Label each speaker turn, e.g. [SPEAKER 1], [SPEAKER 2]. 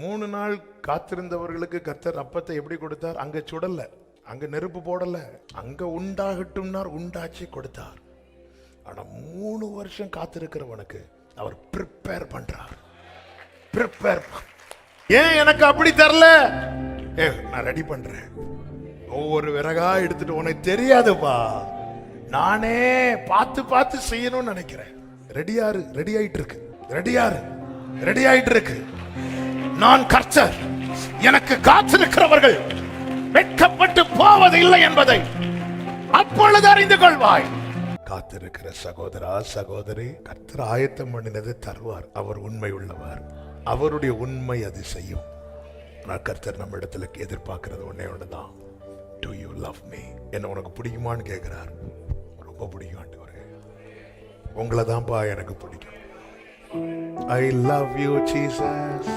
[SPEAKER 1] மூணு நாள் காத்திருந்தவர்களுக்கு கர்த்தர் அப்பத்தை எப்படி கொடுத்தார்? அங்க சுடல அங்க நெருப்பு போடல அங்க உண்டாகட்டும்னார் உண்டாச்சி கொடுத்தார். ஆனா மூணு வருஷம் காத்திருக்கிறவனுக்கு அவர் ப்ரிப்பேர் பண்றார். ப்ரிப்பேர் ஏன் எனக்கு அப்படி தரல ஏ நான் ரெடி பண்றேன். ஒவ்வொரு விறகா எடுத்துட்டு உனக்கு தெரியாதுப்பா. நானே பார்த்து பார்த்து செய்யணும்னு நினைக்கிறேன். ரெடியாரு ரெடி ஆயிட்டு இருக்கு ரெடியாரு ரெடி ஆயிட்டு இருக்கு நான் கர்த்தர். எனக்கு காத்திருக்கிறவர்கள் வெட்கப்பட்டு போவதில்லை என்பதை அப்பொழுது அறிந்து கொள்வாய். காத்திருக்கிற சகோதரா சகோதரி கர்த்தர் ஆயத்தம் பண்ணினது தருவார். அவர் உண்மை உள்ளவர். அவருடைய உண்மை அது செய்யும். ஆனால் கர்த்தர் நம்ம இடத்துல எதிர்பார்க்கிறது ஒன்னே தான் டு யூ லவ் மீ என்ன உனக்கு பிடிக்குமான்னு கேட்கிறார் ரொம்ப பிடிக்கும் ஆண்டவரே. உங்களை தான்ப்பா எனக்கு பிடிக்கும். I love you Jesus